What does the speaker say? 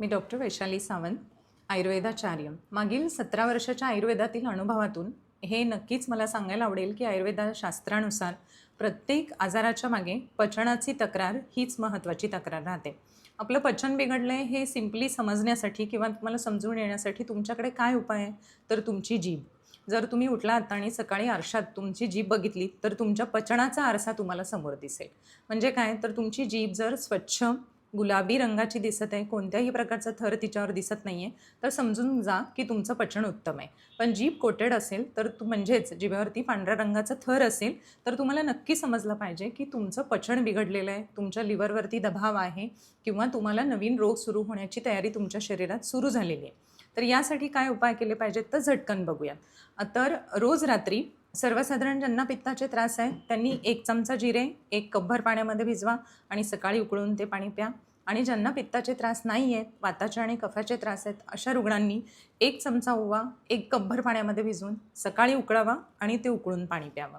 मी doctor Vaishali Sawant आयुर्वेदाचार्य. मागील सतरा वर्षाच्या आयुर्वेदातील अनुभवातून हे नक्कीच मला सांगायला आवडेल की आयुर्वेदा शास्त्रानुसार प्रत्येक आजाराच्या मागे पचनाची तक्रार हीच महत्त्वाची तक्रार राहते. आपलं पचन बिघडलं आहे हे सिम्पली समजण्यासाठी किंवा तुम्हाला समजून येण्यासाठी तुमच्याकडे काय उपाय आहे? तर तुमची जीभ. जर तुम्ही उठलात आणि सकाळी आरशात तुमची जीभ बघितली तर तुमच्या पचनाचा आरसा तुम्हाला समोर दिसेल. म्हणजे काय? तर तुमची जीभ जर स्वच्छ गुलाबी रंगाची दिसत आहे कोणत्याही प्रकारचा थर तिच्यावर दिसत नाही आहे तर समजून जा की तुमचं पचन उत्तम आहे. पण जीभ कोटेड असेल तर तू म्हणजेच जिभेवरती पांढऱ्या रंगाचा थर असेल तर तुम्हाला नक्की समजलं पाहिजे की तुमचं पचन बिघडलेलं आहे तुमच्या लिव्हरवरती दबाव आहे किंवा तुम्हाला नवीन रोग सुरू होण्याची तयारी तुमच्या शरीरात सुरू झालेली आहे. तर यासाठी काय उपाय केले पाहिजेत तर झटकन बघूया. तर रोज रात्री सर्वसाधारण ज्यांना पित्ताचे त्रास आहे त्यांनी एक चमचा जिरे एक कपभर पाण्यामध्ये भिजवा आणि सकाळी उकळून ते पाणी प्या. आणि ज्यांना पित्ताचे त्रास नाही आहेत वाताचे आणि कफाचे त्रास आहेत अशा रुग्णांनी एक चमचा ओवा एक कपभर पाण्यामध्ये भिजवून सकाळी उकळावा आणि ते उकळून पाणी प्यावं.